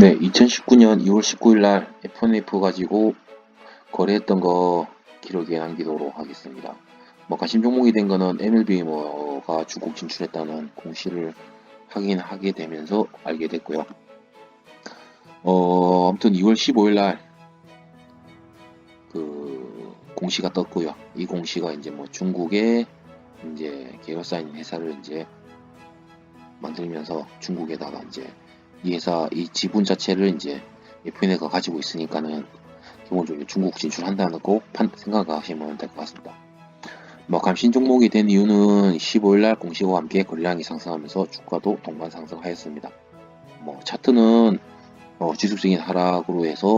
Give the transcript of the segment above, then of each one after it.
네, 2019년 2월 19일 날 FNF 가지고 거래했던 거 기록에 남기도록 하겠습니다. 뭐 관심 종목이 된 거는 MLB 뭐가 중국 진출했다는 공시를 확인하게 되면서 알게 됐고요. 어, 아무튼 2월 15일 날그 공시가 떴고요. 이 공시가 이제 뭐 중국의 이제 계열사인 회사를 이제 만들면서 중국에다가 이제 이 회사 이 지분 자체를 이제 FN가 가지고 있으니까는 기본적으로 중국 진출한다는 거 판, 생각하시면 될 것 같습니다. 뭐 감신 종목이 된 이유는 15일날 공시와 함께 거래량이 상승하면서 주가도 동반 상승하였습니다. 뭐 차트는 어, 지속적인 하락으로 해서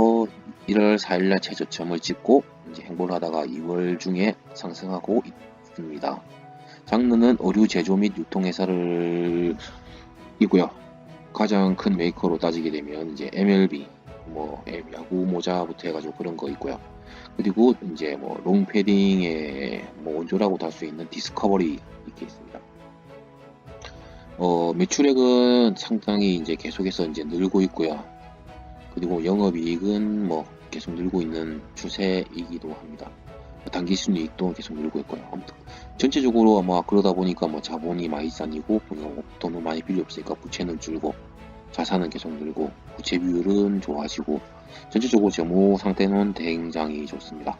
1월 4일날 최저점을 찍고 이제 행보를 하다가 2월 중에 상승하고 있습니다. 장르는 의류 제조 및 유통회사를 이고요. 가장 큰 메이커로 따지게 되면 이제 MLB, 뭐 야구 모자부터 해가지고 그런 거 있고요. 그리고 이제 뭐 롱패딩의 뭐 원조라고도 할수 있는 디스커버리 이렇게 있습니다. 어 매출액은 상당히 이제 계속해서 이제 늘고 있고요. 그리고 영업이익은 뭐 계속 늘고 있는 추세이기도 합니다. 단기 순이익도 계속 늘고 있고요. 아무튼 전체적으로 아마 그러다 보니까 뭐 자본이 많이 쌓이고 뭐 돈은 많이 필요 없으니까 부채는 줄고 자산은 계속 늘고 부채 비율은 좋아지고 전체적으로 재무 상태는 굉장히 좋습니다.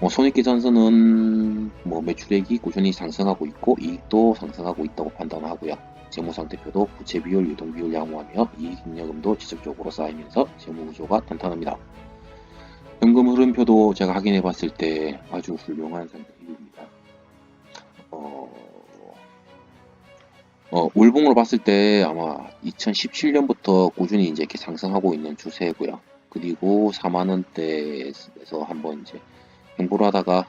뭐 손익계산서는 뭐 매출액이 꾸준히 상승하고 있고 이익도 상승하고 있다고 판단하고요. 재무 상태표도 부채 비율, 유동 비율 양호하며 이익 인여금도 지속적으로 쌓이면서 재무 구조가 탄탄합니다. 현금 흐름표도 제가 확인해 봤을 때 아주 훌륭한 상태입니다. 어, 어, 월봉으로 봤을 때 아마 2017년부터 꾸준히 이제 이렇게 상승하고 있는 추세고요. 그리고 4만 원대에서 한번 이제 행보를 하다가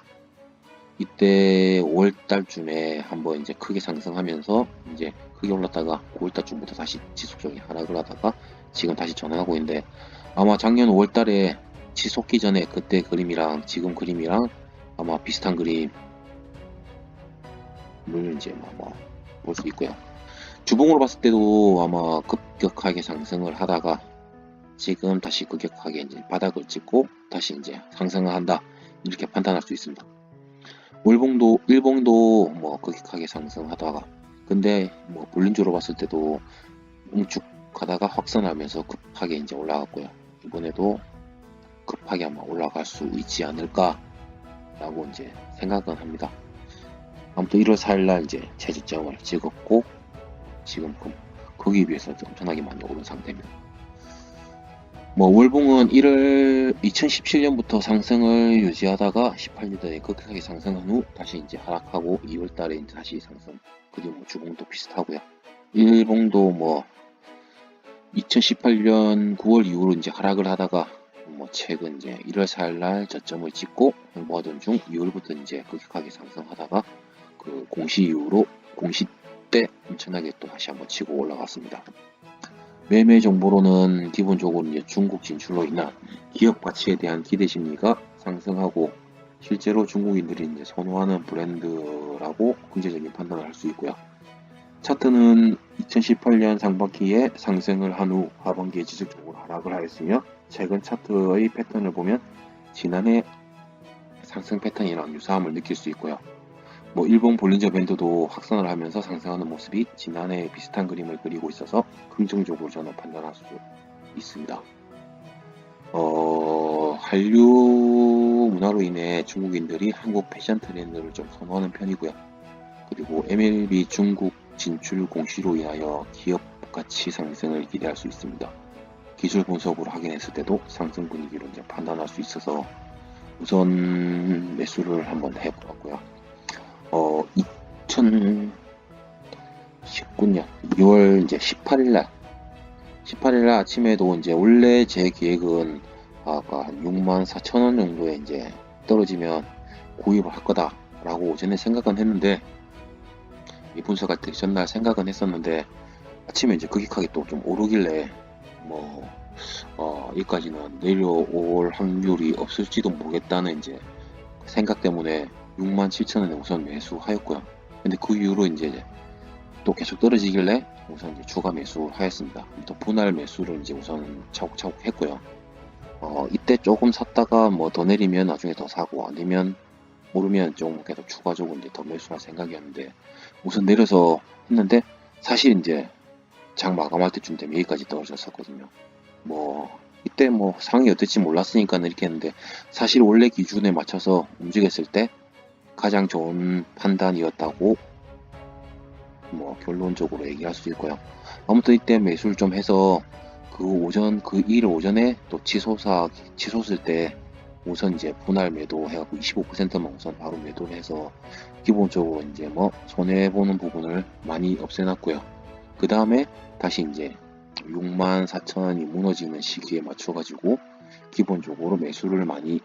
이때 5월 달쯤에 한번 이제 크게 상승하면서 이제 크게 올랐다가 9월 달쯤부터 다시 지속적인 하락을 하다가 지금 다시 전환하고 있는데 아마 작년 5월 달에 지속기 전에 그때 그림이랑 지금 그림이랑 아마 비슷한 그림을 이제 뭐볼수 있고요. 주봉으로 봤을 때도 아마 급격하게 상승을 하다가 지금 다시 급격하게 이제 바닥을 찍고 다시 이제 상승을 한다 이렇게 판단할 수 있습니다. 월봉도 일봉도 뭐 급격하게 상승하다가 근데 뭐 볼린저로 봤을 때도 웅축하다가 확산하면서 급하게 이제 올라갔고요. 이번에도 급하게 아마 올라갈 수 있지 않을까라고 이제 생각은 합니다. 아무튼 1월 4일날 이제 최저점을 찍었고 지금 그, 거기에 비해서 엄청나게 많이 오른 상태입니다. 뭐 월봉은 1월 2017년부터 상승을 유지하다가 18년도에 급격하게 상승한 후 다시 이제 하락하고 2월달에 이제 다시 상승 그리고 뭐 주봉도 비슷하고요. 일봉도 뭐 2018년 9월 이후로 이제 하락을 하다가 뭐 최근 이제 1월 4일 날 저점을 찍고 행보하던 중 2월부터 이제 급격하게 상승하다가 그 공시 이후로 공시 때 엄청나게 또 다시 한번 치고 올라갔습니다. 매매 정보로는 기본적으로 이제 중국 진출로 인한 기업 가치에 대한 기대 심리가 상승하고 실제로 중국인들이 이제 선호하는 브랜드라고 긍정적인 판단을 할 수 있고요. 차트는 2018년 상반기에 상승을 한 후 하반기에 지속적으로 하락을 하였으며 최근 차트의 패턴을 보면 지난해 상승 패턴이랑 유사함을 느낄 수 있고요. 뭐 일본 볼린저 밴드도 확산을 하면서 상승하는 모습이 지난해 비슷한 그림을 그리고 있어서 긍정적으로 저는 판단할 수 있습니다. 어, 한류 문화로 인해 중국인들이 한국 패션 트렌드를 좀 선호하는 편이고요. 그리고 MLB 중국 진출 공시로 인하여 기업 가치 상승을 기대할 수 있습니다. 기술 분석으로 확인했을 때도 상승 분위기로 이제 판단할 수 있어서 우선 매수를 한번 해보았고요. 어, 2019년 2월 이제 18일 날 18일 날 아침에도 이제 원래 제 계획은 아까 한 6만 4천 원 정도에 이제 떨어지면 구입을 할 거다라고 전에 생각은 했는데 이 분석할 때 전날 생각은 했었는데 아침에 이제 급격하게 또 좀 오르길래 뭐 어, 여기까지는 내려올 확률이 없을지도 모르겠다는 이제 생각 때문에 6만 7천 원에 우선 매수하였고요. 근데 그 이후로 이제 또 계속 떨어지길래 우선 이제 추가 매수하였습니다. 또 분할 매수를 이제 우선 차곡차곡 했고요. 어, 이때 조금 샀다가 뭐 더 내리면 나중에 더 사고 아니면 오르면 좀 계속 추가적으로 이제 더 매수할 생각이었는데 우선 내려서 했는데 사실 이제 장 마감할 때쯤 되면 여기까지 떨어졌었거든요. 뭐 이때 뭐 상황이 어떨지 몰랐으니까 이렇게 했는데 사실 원래 기준에 맞춰서 움직였을 때 가장 좋은 판단이었다고 뭐 결론적으로 얘기할 수 있고요. 아무튼 이때 매수를 좀 해서 그 오전 그 일 오전에 또 치솟아 치솟을 때 우선 이제 분할 매도 해갖고 25%만 우선 바로 매도를 해서 기본적으로 이제 뭐 손해 보는 부분을 많이 없애놨고요. 그 다음에 다시 이제 6만 4천 원이 무너지는 시기에 맞춰가지고 기본적으로 매수를 많이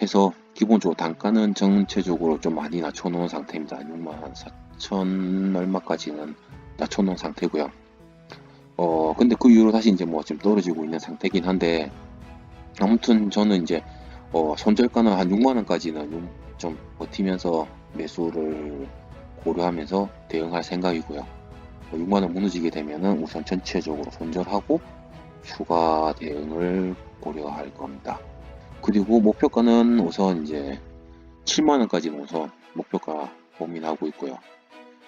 해서 기본적으로 단가는 전체적으로 좀 많이 낮춰놓은 상태입니다. 6만 4천 얼마까지는 낮춰놓은 상태고요. 어 근데 그 이후로 다시 이제 뭐 지금 떨어지고 있는 상태긴 한데 아무튼 저는 이제 어 손절가는 한 6만 원까지는 좀 버티면서 매수를 고려하면서 대응할 생각이고요. 6만 원 무너지게 되면은 우선 전체적으로 손절하고 추가 대응을 고려할 겁니다. 그리고 목표가는 우선 이제 7만 원까지는 우선 목표가 고민하고 있고요.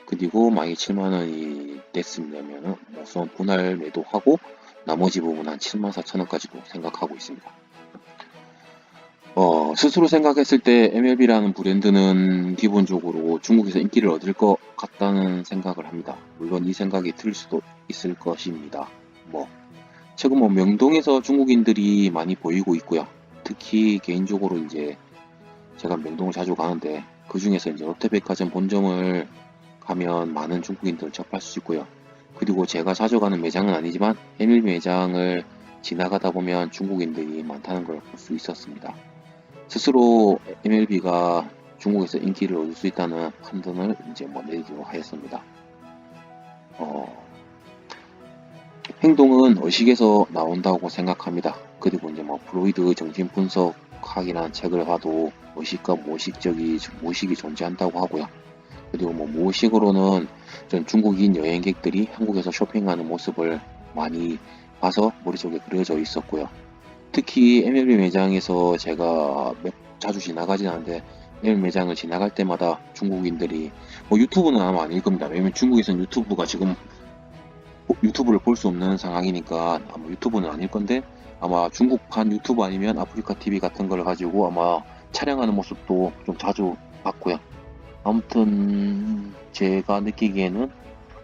그리고 만약에 7만 원이 됐으면은 우선 분할 매도하고 나머지 부분 한 7만 4천 원까지도 생각하고 있습니다. 어, 스스로 생각했을 때 MLB라는 브랜드는 기본적으로 중국에서 인기를 얻을 것 같다는 생각을 합니다. 물론 이 생각이 틀릴 수도 있을 것입니다. 뭐, 최근 뭐 명동에서 중국인들이 많이 보이고 있고요. 특히 개인적으로 이제 제가 명동을 자주 가는데 그 중에서 이제 롯데백화점 본점을 가면 많은 중국인들을 접할 수 있고요. 그리고 제가 자주 가는 매장은 아니지만 MLB 매장을 지나가다 보면 중국인들이 많다는 걸 볼 수 있었습니다. 스스로 MLB가 중국에서 인기를 얻을 수 있다는 판단을 이제 뭐 내리기로 하였습니다. 어, 행동은 의식에서 나온다고 생각합니다. 그리고 이제 뭐 프로이드 정신 분석학이라는 책을 봐도 의식과 무의식적이 무의식이 존재한다고 하고요. 그리고 뭐 무의식으로는 전 중국인 여행객들이 한국에서 쇼핑하는 모습을 많이 봐서 머릿속에 그려져 있었고요. 특히 MLB 매장에서 제가 몇- 자주 지나가진 않는데 MLB 매장을 지나갈 때마다 중국인들이 뭐 유튜브는 아마 아닐 겁니다. 왜냐면 중국에서는 유튜브가 지금 보- 유튜브를 볼 수 없는 상황이니까 아마 유튜브는 아닐 건데 아마 중국판 유튜브 아니면 아프리카 TV 같은 걸 가지고 아마 촬영하는 모습도 좀 자주 봤고요. 아무튼 제가 느끼기에는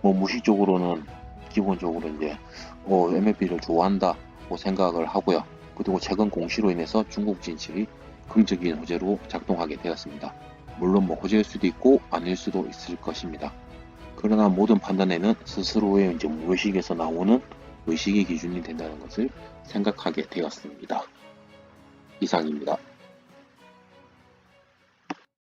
뭐 무의식적으로는 기본적으로 이제 어, MLB를 좋아한다고 생각을 하고요. 그리고 최근 공시로 인해서 중국 진출이 긍정적인 호재로 작동하게 되었습니다. 물론 뭐 호재일 수도 있고 아닐 수도 있을 것입니다. 그러나 모든 판단에는 스스로의 이제 무의식에서 나오는 의식이 기준이 된다는 것을 생각하게 되었습니다. 이상입니다.